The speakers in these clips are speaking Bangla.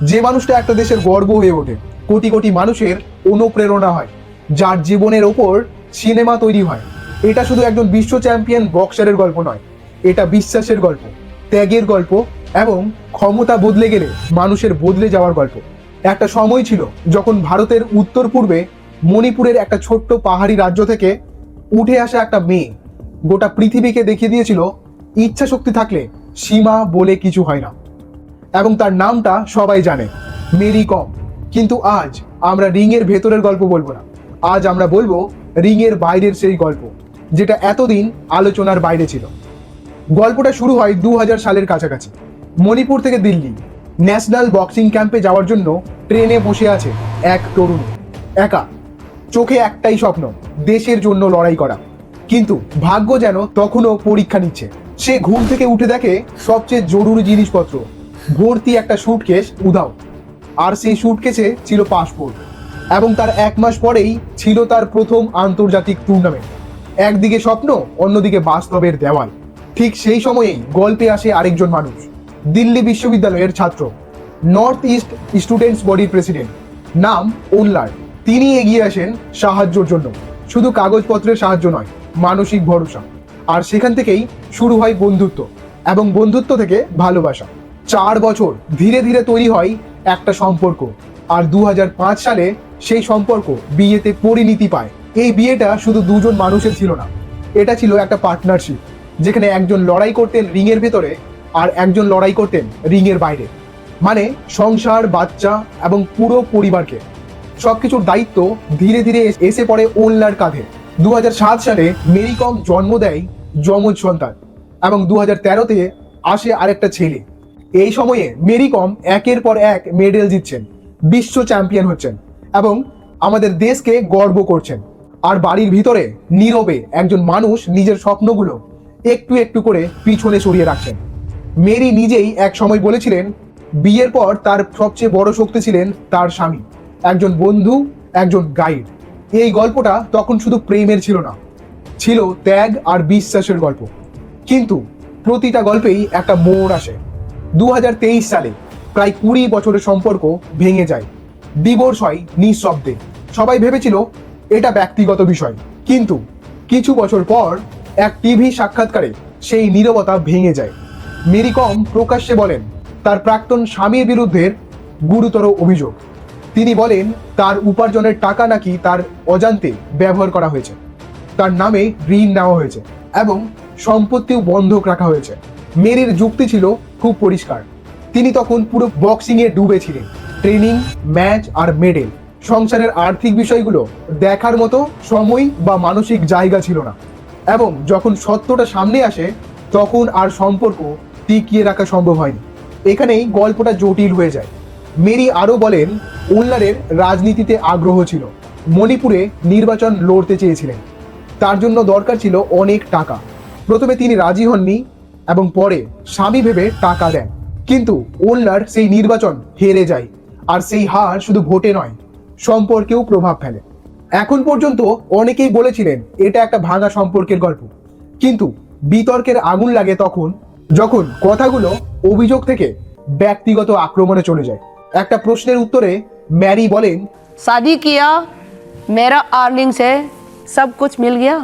যে মানুষটা একটা দেশের গর্ব হয়ে ওঠে, কোটি কোটি মানুষের অনুপ্রেরণা হয়, যার জীবনের ওপর সিনেমা তৈরি হয়। এটা শুধু একজন বিশ্ব চ্যাম্পিয়ন বক্সারের গল্প নয়, এটা বিশ্বাসের গল্প, ত্যাগের গল্প এবং ক্ষমতা বদলে গেলে মানুষের বদলে যাওয়ার গল্প। একটা সময় ছিল যখন ভারতের উত্তর পূর্বে মণিপুরের একটা ছোট্ট পাহাড়ি রাজ্য থেকে উঠে আসা একটা মেয়ে, গোটা পৃথিবীকে দেখিয়ে দিয়েছিল ইচ্ছা শক্তি থাকলে সীমা বলে কিছু হয় না। এবং তার নামটা সবাই জানে, মেরি কম। কিন্তু আজ আমরা রিংয়ের ভেতরের গল্প বলব না। আজ আমরা বলব রিংয়ের বাইরের সেই গল্প, যেটা এতদিন আলোচনার বাইরে ছিল। গল্পটা শুরু হয় দু হাজার সালের কাছাকাছি। মণিপুর থেকে দিল্লি, ন্যাশনাল বক্সিং ক্যাম্পে যাওয়ার জন্য ট্রেনে বসে আছে এক তরুণ। একা, চোখে একটাই স্বপ্ন, দেশের জন্য লড়াই করা। কিন্তু ভাগ্য যেন তখনও পরীক্ষা নিচ্ছে। সে ঘুম থেকে উঠে দেখে সবচেয়ে জরুরি জিনিসপত্র ভর্তি একটা সুটকেস উধাও। আর সেই সুটকেসে ছিল পাসপোর্ট এবং তার এক মাস পরেই ছিল তার প্রথম আন্তর্জাতিক টুর্নামেন্ট একদিকে স্বপ্ন, অন্যদিকে বাস্তবের দেওয়াল। ঠিক সেই সময়েই গল্পে আসে আরেকজন মানুষ, দিল্লি বিশ্ববিদ্যালয়ের ছাত্র নর্থ ইস্ট স্টুডেন্টস বডির প্রেসিডেন্ট নাম ওনলার। তিনি এগিয়ে আসেন সাহায্যের জন্য। শুধু কাগজপত্রের সাহায্য নয়, মানসিক ভরসা। আর সেখান থেকেই শুরু হয় বন্ধুত্ব এবং বন্ধুত্ব থেকে ভালোবাসা। চার বছর ধীরে ধীরে তৈরি হয় একটা সম্পর্ক। আর দু হাজার পাঁচ সালে সেই সম্পর্ক বিয়েতে পরিণতি পায়। এই বিয়েটা শুধু দুজন মানুষের ছিল না, এটা ছিল একটা পার্টনারশিপ যেখানে একজন লড়াই করতেন রিংয়ের ভেতরে আর একজন লড়াই করতেন রিংয়ের বাইরে। মানে সংসার, বাচ্চা এবং পুরো পরিবারকে। সব কিছুর দায়িত্ব ধীরে ধীরে এসে পড়ে ওনলার কাঁধে। দু হাজার সাত সালে মেরিকম জন্ম দেয় যমজ সন্তান এবং দু হাজার তেরোতে আসে আরেকটা ছেলে। এই সময়ে মেরি কম একের পর এক মেডেল জিতছেন, বিশ্ব চ্যাম্পিয়ন হচ্ছেন এবং আমাদের দেশকে গর্ব করছেন। আর বাড়ির ভিতরে নীরবে একজন মানুষ নিজের স্বপ্নগুলো একটু একটু করে পিছনে সরিয়ে রাখছেন। মেরি নিজেই এক সময় বলেছিলেন, বিয়ের পর তার সবচেয়ে বড় শক্তি ছিলেন তার স্বামী, একজন বন্ধু, একজন গাইড। এই গল্পটা তখন শুধু প্রেমের ছিল না, ছিল ত্যাগ আর বিশ্বাসের গল্প। কিন্তু প্রতিটা গল্পেই একটা মোড় আসে। দু হাজার তেইশ সালে প্রায় কুড়ি বছরের সম্পর্ক ভেঙে যায়। ডিভোর্স হয় নিঃশব্দে। সবাই ভেবেছিল এটা ব্যক্তিগত বিষয়। কিন্তু কিছু বছর পর এক টিভি সাক্ষাৎকারে সেই নীরবতা ভেঙে যায়। মেরি কম প্রকাশ্যে বলেন, তার প্রাক্তন স্বামীর বিরুদ্ধে গুরুতর অভিযোগ। তিনি বলেন, তার উপার্জনের টাকা নাকি তার অজান্তে ব্যবহার করা হয়েছে। তার নামে ঋণ নেওয়া হয়েছে এবং সম্পত্তিও বন্ধক রাখা হয়েছে। মেরির যুক্তি ছিল খুব পরিষ্কার। তিনি তখন পুরো বক্সিংয়ে ডুবে ছিলেন ট্রেনিং, ম্যাচ আর মেডেল। সংসারের আর্থিক বিষয়গুলো দেখার মতো সময় বা মানসিক জায়গা ছিল না। এবং যখন সত্যটা সামনে আসে, তখন আর সম্পর্ক টিকিয়ে রাখা সম্ভব হয়নি। এখানেই গল্পটা জটিল হয়ে যায়। মেরি আরও বলেন, উল্লারের রাজনীতিতে আগ্রহ ছিল। মণিপুরে নির্বাচন লড়তে চেয়েছিলেন। তার জন্য দরকার ছিল অনেক টাকা। প্রথমে তিনি রাজি হননি এবং পরে স্বামী ভেবে টাকা দেন কিন্তু ওল্লার সেই নির্বাচন হেরে যায় আর সেই হার শুধু ভোটে নয় সম্পর্কেও প্রভাব ফেলে এখন পর্যন্ত অনেকেই বলেছিলেন এটা একটা ভাঙা সম্পর্কের গল্প কিন্তু বিতর্কের আগুন লাগে তখন যখন কথাগুলো অভিযোগ থেকে ব্যক্তিগত আক্রমণে চলে যায় একটা প্রশ্নের উত্তরে ম্যারি বলেন शादी किया मेरा अर्निंग से सब कुछ मिल गया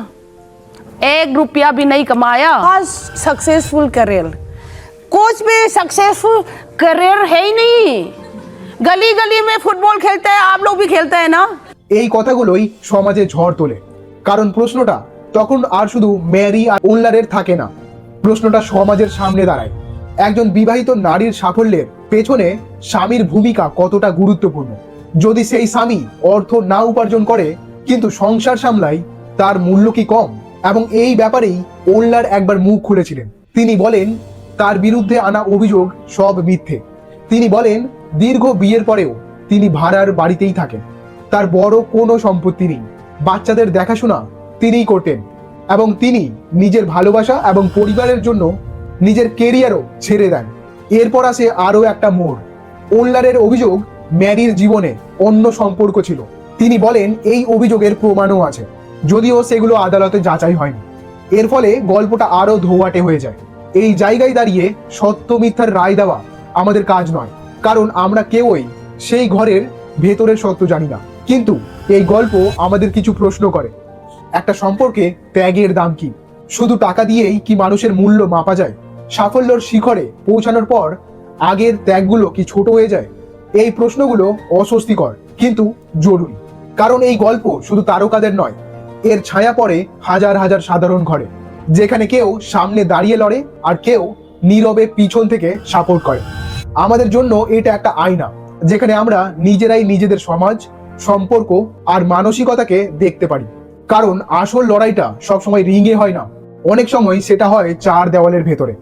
एक रुपया भी नहीं कमाया आज सक्सेसफुल करियर कुछ भी सक्सेसफुल करियर है ही नहीं गली गली में फुटबॉल खेलते हैं आप लोग भी खेलते हैं ना এই কথাগুলোই সমাজে ঝড় তোলে কারণ প্রশ্নটা তখন আর শুধু ম্যারি আর উল্লারের থাকে না প্রশ্নটা সমাজের সামনে দাঁড়ায় একজন বিবাহিত নারীর সাফল্যের পেছনে স্বামীর ভূমিকা কতটা গুরুত্বপূর্ণ যদি সেই স্বামী অর্থ না উপার্জন করে কিন্তু সংসার সামলাই তার মূল্য কি কম এবং এই ব্যাপারেই ওল্লার একবার মুখ খুলেছিলেন। তিনি বলেন, তার বিরুদ্ধে আনা অভিযোগ সব মিথ্যে। তিনি বলেন, দীর্ঘ বিয়ের পরেও তিনি ভাড়ার বাড়িতেই থাকেন। তার বড় কোনো সম্পত্তি নেই। বাচ্চাদের দেখাশোনা তিনিই করতেন। এবং তিনি নিজের ভালোবাসা এবং পরিবারের জন্য নিজের কেরিয়ারও ছেড়ে দেন। এরপর আসে আরও একটা মোড়। ওল্লারের অভিযোগ ম্যারির জীবনে অন্য সম্পর্ক ছিল। তিনি বলেন, এই অভিযোগের প্রমাণও আছে। যদিও সেগুলো আদালতে যাচাই হয়নি। এর ফলে গল্পটা আরও ধোয়াটে হয়ে যায়। এই জায়গায় দাঁড়িয়ে সত্য মিথ্যার রায় দেওয়া আমাদের কাজ নয়। কারণ আমরা কেউই সেই ঘরের ভেতরের সত্য জানি না। কিন্তু এই গল্প আমাদের কিছু প্রশ্ন করে। একটা সম্পর্কে ত্যাগের দাম কি? শুধু টাকা দিয়েই কি মানুষের মূল্য মাপা যায়? সাফল্যর শিখরে পৌঁছানোর পর আগের ত্যাগগুলো কি ছোট হয়ে যায়? এই প্রশ্নগুলো অস্বস্তিকর, কিন্তু জরুরি। কারণ এই গল্প শুধু তারকাদের নয় এর ছায়া পড়ে হাজার হাজার সাধারণ ঘরে, যেখানে কেউ সামনে দাঁড়িয়ে লড়ে আর কেউ নীরবে পিছন থেকে সাপোর্ট করে। আমাদের জন্য এটা একটা আয়না, যেখানে আমরা নিজেরাই নিজেদের সমাজ, সম্পর্ক আর মানসিকতাকে দেখতে পারি। কারণ আসল লড়াইটা সবসময় রিঙে হয় না, অনেক সময় সেটা হয় চার দেওয়ালের ভেতরে।